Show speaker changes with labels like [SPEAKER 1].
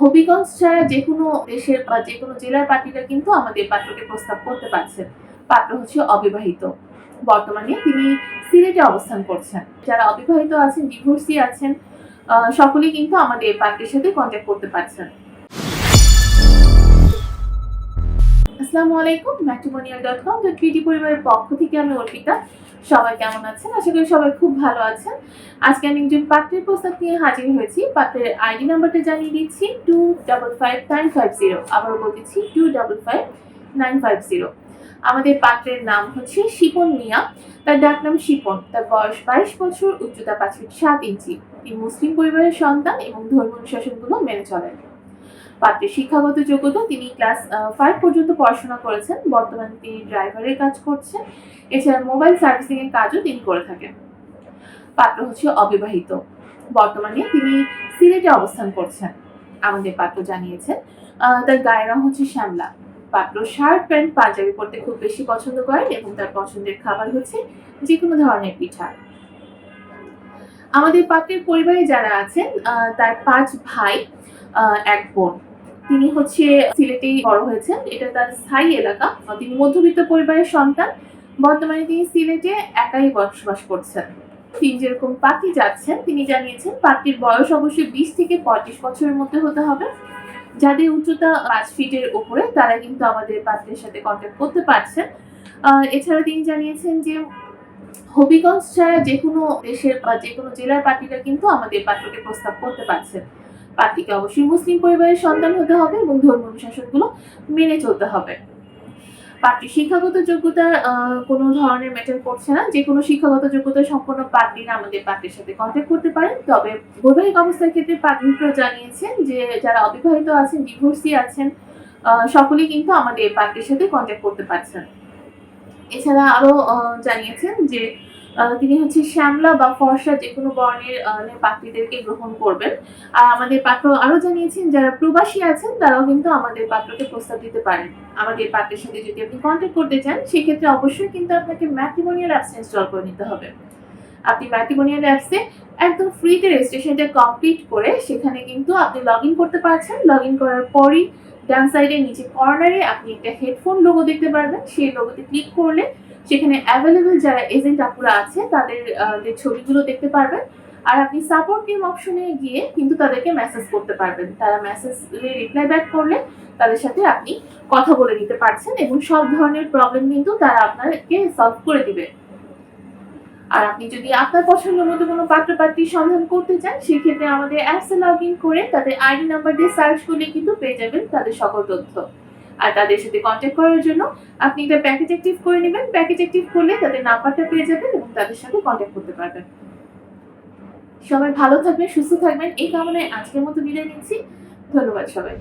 [SPEAKER 1] হবিগঞ্জ ছাড়া যে কোনো দেশের বা যে কোনো জেলার পার্টিরা কিন্তু আমাদের পাত্রকে প্রস্তাব করতে পারছেন। পাত্র হচ্ছে অবিবাহিত। বর্তমানে তিনি সিলেটে অবস্থান করছেন। যারা অবিবাহিত আছেন ডিভোর্সি আছেন সকলেই কিন্তু আমাদের পাত্রের সাথে কন্ট্যাক্ট করতে পারছেন। আসসালামু আলাইকুম matrimonial dot com dot PT পরিবারের পক্ষ থেকে আমি অর্পিতা। সবাই কেমন আছেন? আশা করি সবাই খুব ভালো আছেন। আজকে আমি একজন পাত্রের প্রস্তাব নিয়ে হাজির হয়েছি। পাত্রের আইডি নাম্বারটা জানিয়ে দিচ্ছি two double five nine five zero আবারও বলতেছি two double five nine five zero আমাদের পাত্রের নাম হচ্ছে শিপন মিয়া। তার ডাক নাম শিপন। তার বয়স বাইশ বছর, উচ্চতা পাঁচ ফিট সাত ইঞ্চি। তিনি মুসলিম পরিবারের সন্তান এবং ধর্ম অনুশাসনগুলো মেনে চলেন। পাত্রের শিক্ষাগত যোগ্যতা, তিনি ক্লাস ফাইভ পর্যন্ত পড়াশোনা করেছেন। বর্তমানে তিনি ড্রাইভারের কাজ করছেন। এছাড়া মোবাইল সার্ভিসিং এর কাজও তিনি করে থাকেন। পাত্র হচ্ছে অবিবাহিত। বর্তমানে তিনি সিলেটে অবস্থান করছেন, আমাদের পাত্র জানিয়েছেন। তার গায়ের রং হচ্ছে শ্যামলা। পাত্র শার্ট প্যান্ট পাঞ্জাবি পরতে খুব বেশি পছন্দ করেন এবং তার পছন্দের খাবার হচ্ছে যে কোনো ধরনের পিঠা। আমাদের পাত্রের পরিবারে যারা আছেন তার পাঁচ ভাই এক বোন। তিনি হচ্ছে সিলেটেই বড় হয়েছেন। এটা তার স্থায়ী এলাকা। তিনি মধ্যবিত্ত পরিবারের সন্তান। বর্তমানে তিনি সিলেটে একাই বসবাস করছেন। তিনি যেরকম পাত্রী যাচ্ছেন, তিনি জানিয়েছেন পাত্রীর বয়স অবশ্যই বিশ থেকে পঁয়ত্রিশ বছরের মধ্যে হতে হবে। যাদের উচ্চতা পাঁচ ফিটের উপরে, তারা কিন্তু আমাদের পাত্রের সাথে কন্ট্যাক্ট করতে পারছেন। এছাড়া তিনি জানিয়েছেন যে হবিগঞ্জ ছাড়া যে কোনো দেশের বা যে কোনো জেলার পার্টিরা কিন্তু আমাদের পাত্রকে প্রস্তাব করতে পারছেন পার্টিকে অবশ্যই মুসলিম পরিবারের সন্তান হতে হবে এবং ধর্ম অনুশাসনগুলো মেনে চলতে হবে। পার্টির শিক্ষাগত যোগ্যতা কোনো ধরনের ম্যাটার করছে না। যে কোনো শিক্ষাগত যোগ্যতা সম্পন্ন পার্টিরা আমাদের পার্টির সাথে কন্ট্যাক্ট করতে পারেন। তবে বৈবাহিক অবস্থার ক্ষেত্রে পার্টিরা জানিয়েছেন যে, যারা অবিবাহিত আছেন ডিভোর্সি আছেন সকলেই কিন্তু আমাদের পার্টির সাথে কন্ট্যাক্ট করতে পারছেন। এছাড়া আরও জানিয়েছেন যে তিনি হচ্ছে শ্যামলা বা ফর্সা যে কোনো বর্ণের পাত্রীদেরকে গ্রহণ করবেন। আর আমাদের পাত্র আরও জানিয়েছেন, যারা প্রবাসী আছেন, তারাও কিন্তু আমাদের পাত্রকে প্রস্তাব দিতে পারেন। আমাদের পাত্রের সাথে যদি আপনি কন্ট্যাক্ট করতে চান, সেক্ষেত্রে অবশ্যই কিন্তু আপনাকে ম্যাট্রিমোনিয়াল অ্যাপস ইনস্টল করে নিতে হবে। আপনি ম্যাট্রিমোনিয়াল অ্যাপসে একদম ফ্রিতে রেজিস্ট্রেশনটা কমপ্লিট করে, সেখানে কিন্তু আপনি লগ ইন করতে পারছেন। লগ ইন করার পরই ডান সাইডে নিচে কর্নারে আপনি একটা হেডফোন লোগো দেখতে পারবেন। সেই লোগোতে ক্লিক করলে সেখানে অ্যাভেলেবেল যারা এজেন্ট আপুরা আছে, তাদের দের ছবিগুলো দেখতে পারবেন। আর আপনি সাপোর্ট টিম অপশনে গিয়ে কিন্তু তাদেরকে মেসেজ করতে পারবেন। তারা মেসেজ রিপ্লাই ব্যাক করলে তাদের সাথে আপনি কথা বলে নিতে পারছেন এবং সব ধরনের প্রবলেম কিন্তু তারা আপনাকে সলভ করে দিবে। আর আপনি যদি আপনার পছন্দ মতো কোনো পাত্র পাত্রীর সন্ধান করতে চান, সেক্ষেত্রে আমাদের অ্যাপসে লগ ইন করে তাদের আইডি নাম্বার দিয়ে সার্চ করলে কিন্তু পেয়ে যাবেন তাদের সকল তথ্য। আর তাদের সাথে কন্ট্যাক্ট করার জন্য আপনি এটা প্যাকেজ অ্যাক্টিভ করে নেবেন। প্যাকেজ অ্যাক্টিভ করলে তাদের নাম্বারটা পেয়ে যাবেন এবং তাদের সাথে কন্ট্যাক্ট করতে পারবেন। সবাই ভালো থাকবেন, সুস্থ থাকবেন। এই কারণে আজকের মতো বিদায় নিচ্ছি। ধন্যবাদ সবাই